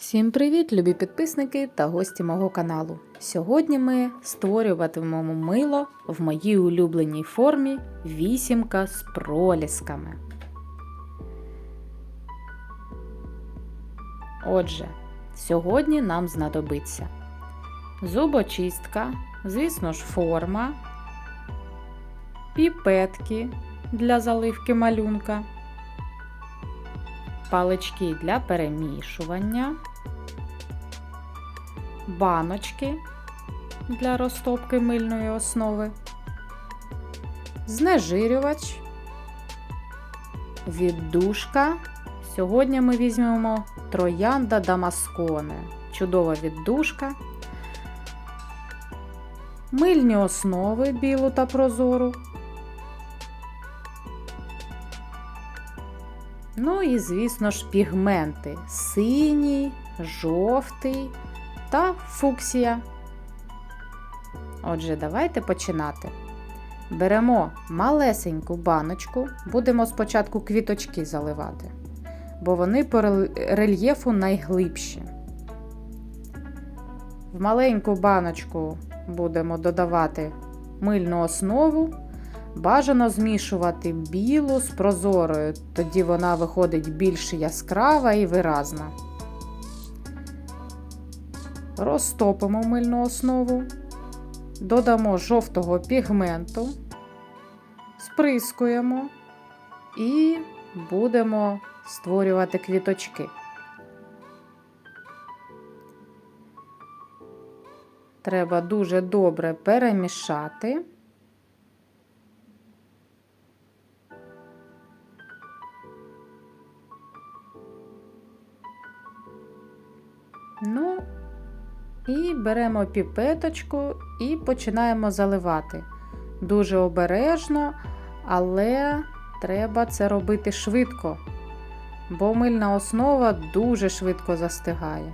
Всім привіт, любі підписники та гості мого каналу. Сьогодні ми створюватимемо мило в моїй улюбленій формі вісімка з пролісками. Отже, сьогодні нам знадобиться зубочистка, звісно ж, форма, піпетки для заливки малюнка, палички для перемішування, баночки для розтопки мильної основи, знежирювач, віддушка. Сьогодні ми візьмемо троянда Дамасконе. Чудова віддушка. Мильні основи білу та прозору. Ну і, звісно ж, пігменти синій, жовтий та фуксія. Отже, давайте починати. Беремо малесеньку баночку, будемо спочатку квіточки заливати, бо вони по рельєфу найглибші. В маленьку баночку будемо додавати мильну основу. Бажано змішувати білу з прозорою, тоді вона виходить більш яскрава і виразна. Розтопимо мильну основу, додамо жовтого пігменту, сприскуємо і будемо створювати квіточки. Треба дуже добре перемішати. Ну, і беремо піпеточку і починаємо заливати. Дуже обережно, але треба це робити швидко, бо мильна основа дуже швидко застигає.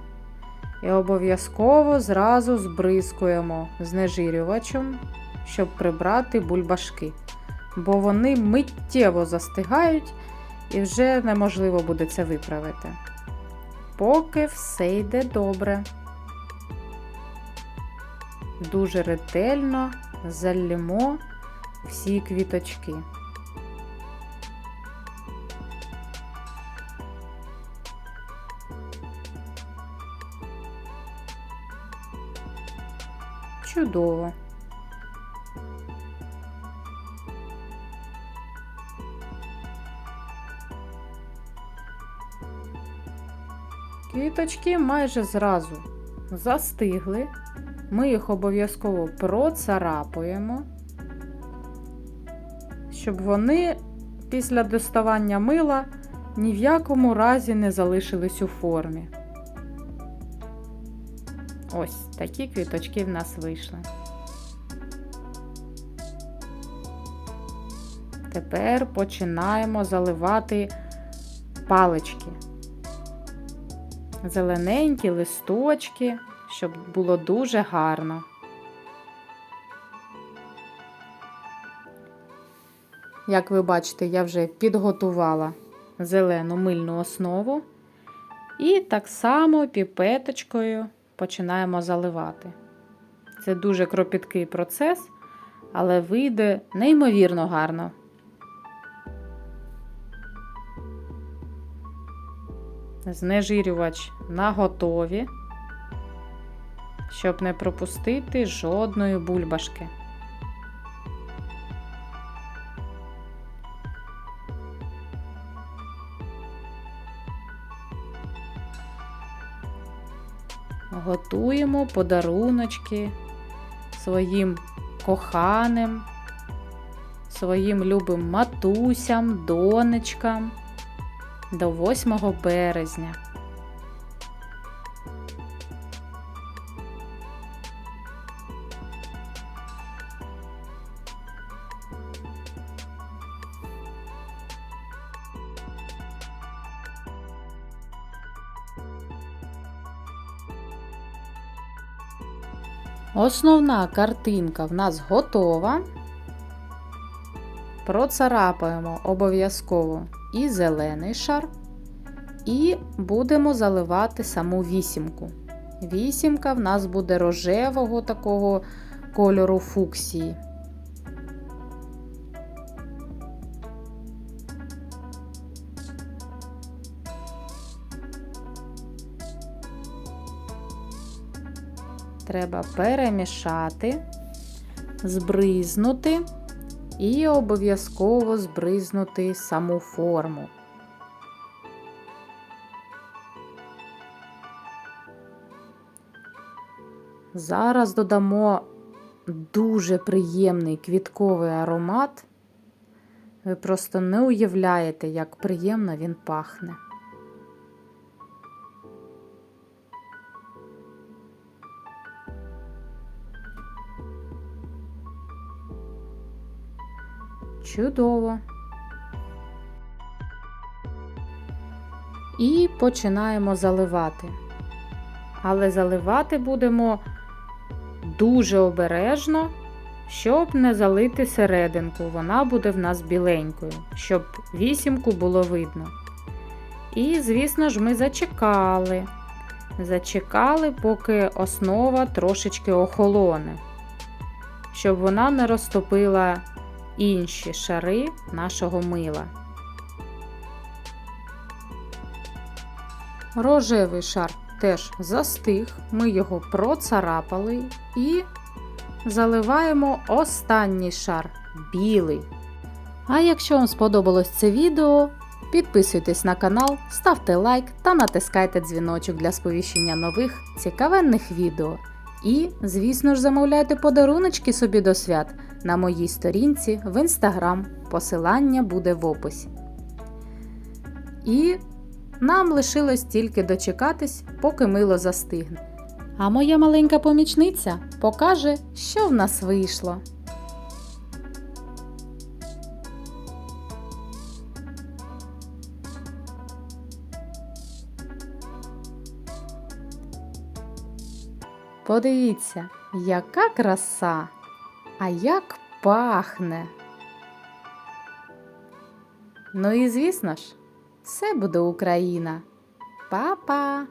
І обов'язково зразу збризкуємо знежирювачем, щоб прибрати бульбашки, бо вони миттєво застигають і вже неможливо буде це виправити поки все йде добре. Дуже ретельно залємо всі квіточки. Чудово. Квіточки майже зразу застигли. Ми їх обов'язково процарапуємо, щоб вони після доставання мила ні в якому разі не залишились у формі. Ось такі квіточки в нас вийшли. Тепер починаємо заливати палички зелененькі листочки, щоб було дуже гарно. Як ви бачите, я вже підготувала зелену мильну основу і так само піпеточкою починаємо заливати. Це дуже кропіткий процес, але вийде неймовірно гарно. знежирювач на готові, щоб не пропустити жодної бульбашки. Готуємо подаруночки своїм коханим, своїм любим матусям, донечкам до 8 березня. Основна картинка в нас готова. Процарапаємо обов'язково і зелений шар, І будемо заливати саму вісімку. Вісімка в нас буде рожевого такого кольору фуксії. Треба перемішати, збризнути і обов'язково збризнути саму форму. Зараз додамо дуже приємний квітковий аромат. Ви просто не уявляєте, як приємно він пахне. Чудово. І починаємо заливати. Але заливати будемо дуже обережно, щоб не залити серединку. Вона буде в нас біленькою, щоб вісімку було видно. І, звісно ж, ми зачекали. Зачекали, поки основа трошечки охолоне, щоб вона не розтопила інші шари нашого мила. Рожевий шар теж застиг, ми його процарапали і заливаємо останній шар білий. А якщо вам сподобалось це відео, підписуйтесь на канал, ставте лайк та натискайте дзвіночок для сповіщення нових цікавенних відео. І, звісно ж, замовляйте подаруночки собі до свят на моїй сторінці в інстаграм. Посилання буде в описі. І нам лишилось тільки дочекатись, поки мило застигне. А моя маленька помічниця покаже, що в нас вийшло. Подивіться, яка краса, а як пахне. Ну і звісно ж, все буде Україна. Па-па!